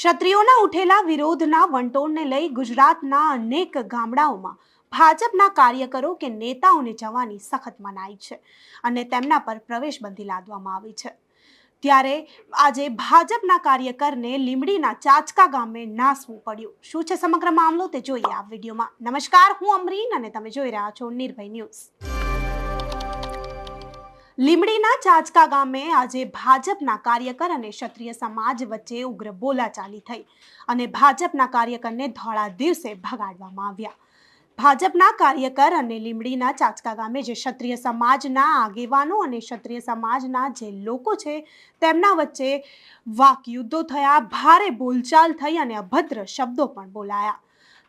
ક્ષત્રિયોના ઉઠેલા વિરોધના વંટોળને લઈ ગુજરાતના અનેક ગામડાઓમાં ભાજપના કાર્યકરો કે નેતાઓને જવાની સખત મનાઈ છે અને તેમના પર પ્રવેશબંધી લાદવામાં આવી છે. ત્યારે આજે ભાજપના કાર્યકરને લીમડીના ચાચકા ગામે નાસવું પડ્યું. શું છે સમગ્ર મામલો તે જોઈએ આ વિડીયોમાં. નમસ્કાર, હું અમરીન અને તમે જોઈ રહ્યા છો નિર્ભય ન્યૂઝ. લીમડીના ચાચકા ગામે આજે ભાજપના કાર્યકર અને ક્ષત્રિય સમાજ વચ્ચે ઉગ્ર બોલાચાલી થઈ અને ભાજપના કાર્યકરને ધોળા દિવસે ભગાડવામાં આવ્યા. ભાજપના કાર્યકર અને લીમડીના ચાચકા ગામે જે ક્ષત્રિય સમાજના આગેવાનો અને ક્ષત્રિય સમાજના જે લોકો છે તેમના વચ્ચે વાક યુદ્ધો થયા, ભારે બોલચાલ થઈ અને અભદ્ર શબ્દો પણ બોલાયા.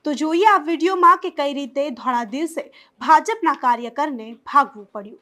તો જોઈએ આ વિડીયોમાં કે કઈ રીતે ધોળા દિવસે ભાજપના કાર્યકરને ભાગવું પડ્યું.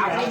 કઈ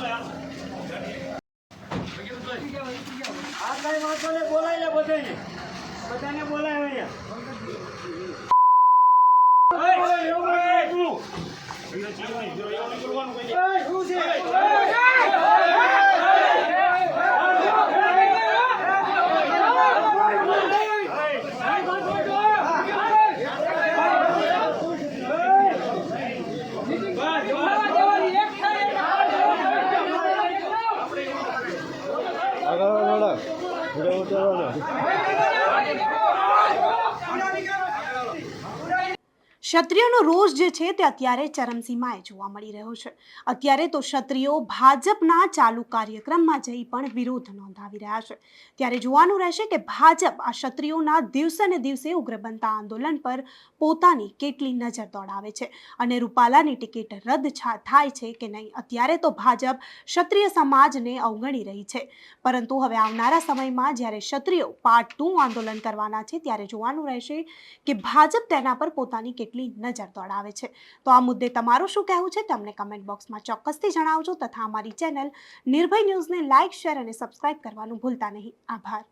આમને કઈ દેતા ને બોલાય ને ગામમાં ઈ નથી. આપણે Yeah. ક્ષત્રિયોનો રોષ જે છે તે અત્યારે ચરમસીમાએ જોવા મળી રહ્યો છે. અત્યારે તો ક્ષત્રિયો ભાજપના ચાલુ કાર્યક્રમમાં જઈ પણ વિરોધ નોંધાવી રહ્યા છે. ત્યારે જોવાનું રહેશે કે ભાજપ આ ક્ષત્રિયોના દિવસે ને દિવસે ઉગ્ર બનતા આંદોલન પર પોતાની કેટલી નજર દોડાવે છે અને રૂપાલાની ટિકિટ રદ થાય છે કે નહીં? અત્યારે તો ભાજપ ક્ષત્રિય સમાજને અવગણી રહી છે. પરંતુ હવે આવનારા સમયમાં જ્યારે ક્ષત્રિયો પાર્ટ ટુ આંદોલન કરવાના છે ત્યારે જોવાનું રહેશે કે ભાજપ તેના પર પોતાની કેટલી નજર દોડાવે છે. તો આ મુદ્દે તમારું શું કહેવું છે તમને કમેન્ટ બોક્સમાં ચોક્કસથી જણાવજો તથા અમારી ચેનલ નિર્ભય ન્યૂઝને લાઇક શેર અને સબસ્ક્રાઇબ કરવાનું ભૂલતા નહીં. આભાર.